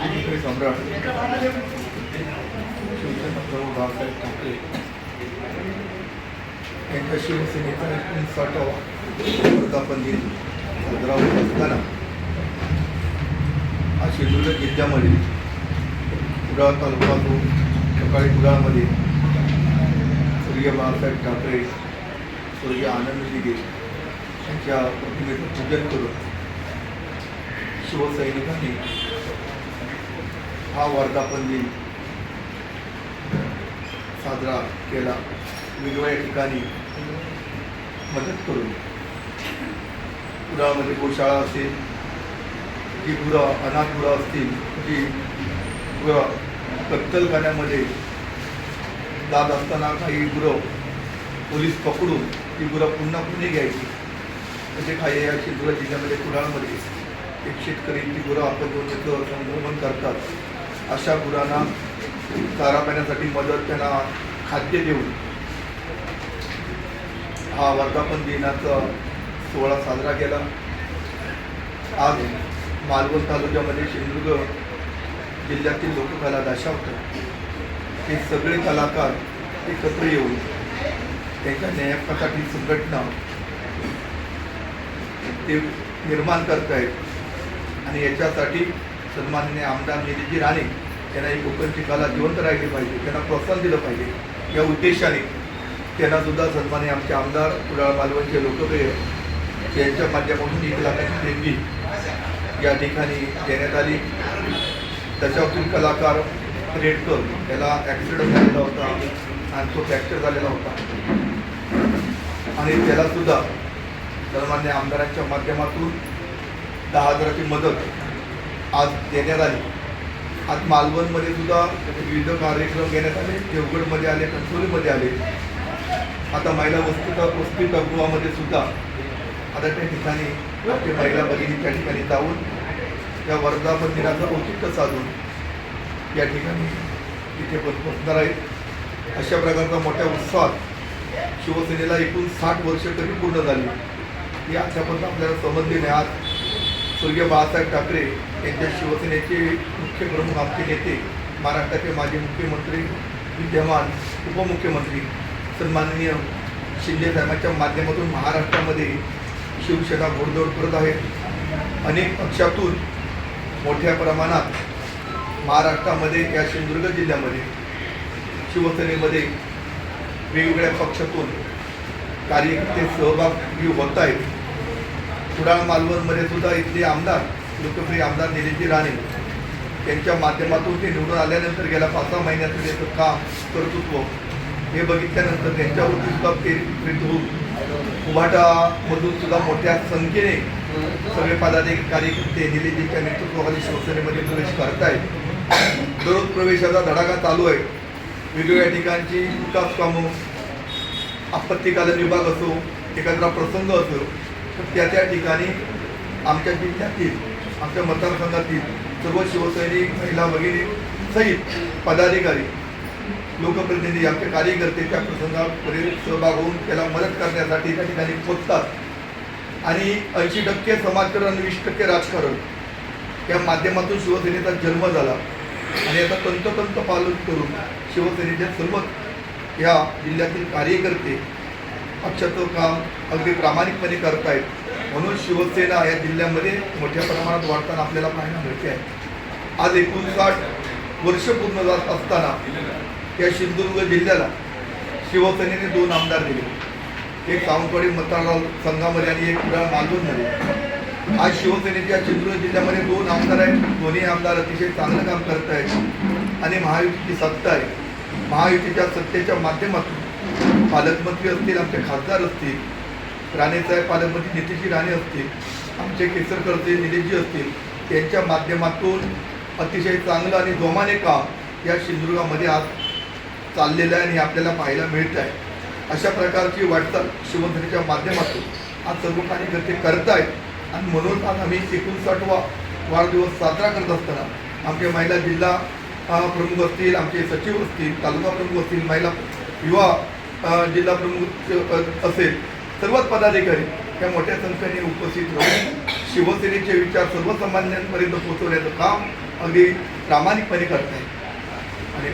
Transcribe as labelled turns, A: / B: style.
A: आणि इकडे सम्राट शिवसेना ठाकरे त्यांच्या शिवसेनेचा एकोणसाठावा वर्धापन दिन साजरा होत असताना आज शिंदुदुर्ग जिल्ह्यामध्ये कुडाळ तालुका दोन सकाळी कुडाळमध्ये स्वर्गीय बाळासाहेब ठाकरे स्वर्गीय आनंद दिगे यांच्या प्रतिमेचं पूजन करून शिवसैनिकांनी हा वर्धापन दिन साजरा केला. वेगवेगळ्या ठिकाणी मदत करून. कुडाळमध्ये गोशाळा असेल जी गुरं अनाथ गुरं असतील जी गुरं कत्तलखान्यामध्ये जात असताना काही गुरं पोलीस पकडून ती गुरं पुन्हा पुणे घ्यायची. म्हणजे काही या सिंधुदुर्ग जिल्ह्यामध्ये कुडाळमध्ये एक शेतकरी ती गुरं आपण घेऊन संक्रमण करतात. अशा गुरांना चारा पाण्यासाठी मदत त्यांना खाद्य देऊन हा वर्धापन दिनाचा सोहळा साजरा केला. आज मालवण तालुक्यामध्ये सिंधुदुर्ग जिल्ह्यातील लोककला दशावतं हे सगळे कलाकार एकत्र येऊन त्यांच्या न्यायकासाठी संघटना ते निर्माण करत आहेत आणि याच्यासाठी सन्माननीय आमदार निधीजी राणे त्यांना ही कोकणची कला जिवंत राहिली पाहिजे त्यांना प्रोत्साहन दिलं पाहिजे. या उद्देशाने त्यांना सुद्धा सन्माननीय आमचे आमदार कुडाळ मालवणचे लोकप्रिय यांच्या माध्यमातून एक लाखाची देणगी या ठिकाणी देण्यात आली. त्याच्यातून कलाकार रेडकर त्याला ॲक्सिडेंट झालेला होता आणि तो फ्रॅक्चर झालेला होता. आणि त्यालासुद्धा सन्मान्य आमदारांच्या माध्यमातून दहा हजाराची मदत आज देण्यात आली. आज मालवणमध्ये सुद्धा विविध कार्यक्रम घेण्यात आले. देवगडमध्ये आले कणसोलीमध्ये आले. आता महिला वस्तू वसतिगृहामध्ये सुद्धा आता त्या ठिकाणी आपली महिला भगिनी त्या ठिकाणी जाऊन त्या वर्धापन दिनाचं औचित्य साधून या ठिकाणी तिथे पोच- पोचणार आहेत. अशा प्रकारचा मोठ्या उत्साहात शिवसेनेला एकूण साठ वर्ष कधी पूर्ण झाली. ही आतापर्यंत आपल्याला समजली नाही. आज स्वर्गीय बाळासाहेब ठाकरे यांच्या शिवसेनेचे मुख्य प्रमुख आमचे नेते महाराष्ट्राचे माजी मुख्यमंत्री विद्यमान उपमुख्यमंत्री सन्माननीय शिंदे साहेबांच्या माध्यमातून महाराष्ट्रामध्ये शिवसेना घोडदौड करत आहेत अनेक पक्षातून मोठ्या प्रमाणात महाराष्ट्रामध्ये या सिंधुदुर्ग जिल्ह्यामध्ये शिवसेनेमध्ये वेगवेगळ्या पक्षातून कार्यकर्ते सहभागी होत आहेत. कुडाळ मालवणमध्ये सुद्धा इथले आमदार लोकप्रिय आमदार निलेशजी राणे त्यांच्या माध्यमातून ते निवडून आल्यानंतर गेल्या पाच सहा महिन्याचं त्याचं काम कर्तृत्व हे बघितल्यानंतर त्यांच्यावरती सुद्धा प्रेरित होऊन उभाटामधून सुद्धा मोठ्या संख्येने सगळे पदाधिकारी कार्यकर्ते निलेशजीच्या नेतृत्वाखाली शिवसेनेमध्ये प्रवेश करतायत. दररोज प्रवेशाचा धडाका चालू आहे. वेगवेगळ्या ठिकाणची विकास कामं आपत्तीकालीन विभाग असो एखादा प्रसंग असो त्या त्या ठिकाणी आमच्या जिल्ह्यातील आमच्या मतदारसंघातील सर्व शिवसैनिक महिला वगैरे सहित पदाधिकारी लोकप्रतिनिधी आमचे कार्यकर्ते त्या प्रसंगामध्ये सहभाग होऊन त्याला मदत करण्यासाठी त्या ठिकाणी पोचतात आणि ऐंशी टक्के समाजकारण आणि वीस टक्के राजकारण या माध्यमातून शिवसेनेचा जन्म झाला. आणि याचा तंतोतंत पालन करून शिवसेनेच्या सर्व या जिल्ह्यातील कार्यकर्ते पक्षाचं काम अगदी प्रामाणिकपणे करतायत. म्हणून शिवसेना या जिल्ह्यामध्ये मोठ्या प्रमाणात वाढताना आपल्याला पाहायला मिळते आहे. आज एकोणसाठ वर्ष पूर्ण जात असताना या सिंधुदुर्ग जिल्ह्याला शिवसेनेने दोन आमदार दिले. एक सावंतवाडी मतदार संघामध्ये आणि एक कुडाळ मालवणमध्ये. आज शिवसेनेच्या सिंधुदुर्ग जिल्ह्यामध्ये दोन आमदार आहेत. दोन्ही आमदार अतिशय चांगलं काम करत आहेत आणि महायुतीची सत्ता आहे. महायुतीच्या सत्तेच्या माध्यमातून पालकमंत्री असतील आमचे खासदार असतील राणेसाहेब पालकमंत्री नितीशजी राणे असतील आमचे केसरकरचे निलेशजी असतील त्यांच्या माध्यमातून अतिशय चांगलं आणि जोमाने काम या सिंधुदुर्गामध्ये आज चाललेलं आहे आणि आपल्याला पाहायला मिळत आहे. अशा प्रकारची वाटचाल शिवसेनेच्या माध्यमातून आज सर्व कार्यकर्ते करतायत. आणि म्हणून आज आम्ही एकोणसाठवा वाढदिवस साजरा करत असताना आमचे महिला जिल्हा प्रमुख असतील आमचे सचिव असतील तालुका प्रमुख असतील महिला युवा जिल्हा प्रमुख असेल. सर्वच पदाधिकारी त्या मोठ्या संख्येने उपस्थित राहून शिवसेनेचे विचार सर्वसामान्यांपर्यंत पोहोचवण्याचं काम अगदी प्रामाणिकपणे करत आहे आणि